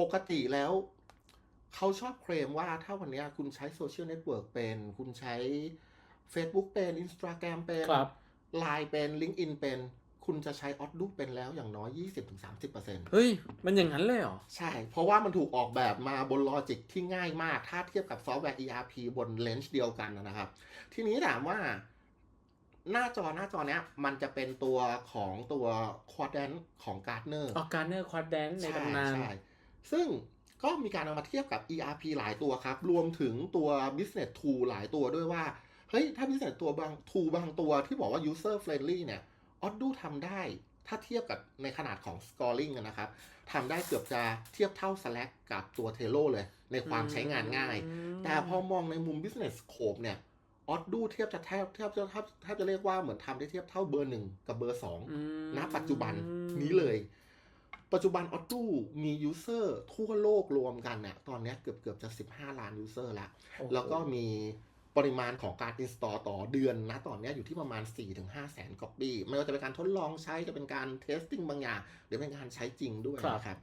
ปกติแล้วเขาชอบเคลมว่าถ้าวันเนี้ยคุณใช้โซเชียลเน็ตเวิร์กเป็น คุณใช้ Facebook เป็น Instagram เป็นครับ Line เป็น LinkedIn เป็น คุณจะใช้ออดดูเป็นแล้วอย่างน้อย 20-30%เฮ้ย มันอย่างนั้นเลยเหรอ ใช่ เพราะว่ามันถูกออกแบบมาบนลอจิกที่ง่ายมาก ถ้าเทียบกับซอฟต์แวร์ ERP บนเลนส์เดียวกันนะครับ ทีนี้ถามว่าหน้าจอหน้าจอเนี้ยมันจะเป็นตัวของตัว Quadrant ของ Gartner ออกการเนอร์ควอดแดนในตำนานใช่ ซึ่งก็มีการเอามาเทียบกับ ERP หลายตัวครับ รวมถึงตัว Business Tool หลายตัวด้วยว่า เฮ้ย ถ้า Business ตัวบาง Tool บางตัวที่บอกว่า User Friendly เนี่ย Odoo ทำได้ ถ้าเทียบกับในขนาดของ Scoring อะนะครับทำได้เกือบจะเทียบเท่า Slack กับตัว Trello เลย ในความใช้งานง่าย แต่พอมองในมุม Business Scope เนี่ย Odoo เทียบจะแทบแทบจะแทบแทบจะเรียกว่าเหมือนทำได้เทียบเท่าเบอร์หนึ่งกับเบอร์สองอืมณปัจจุบันนี้เลย ปัจจุบันออ d ูมียูเซอร์ทั่วโลกรวมกันเนี่ยตอนเนี้ยเกือบเกือบจะ 15 ล้านยูเซอร์แล้วโอ้โหแล้วก็มีปริมาณของการ install ต่อเดือนนะตอนเนี้ยอยู่ที่ประมาณ 4-5แสน copy ไม่ว่าจะเป็นการทดลองใช้จะเป็นการ testing บางอย่างหรือเป็นการใช้จริงด้วยนะครับ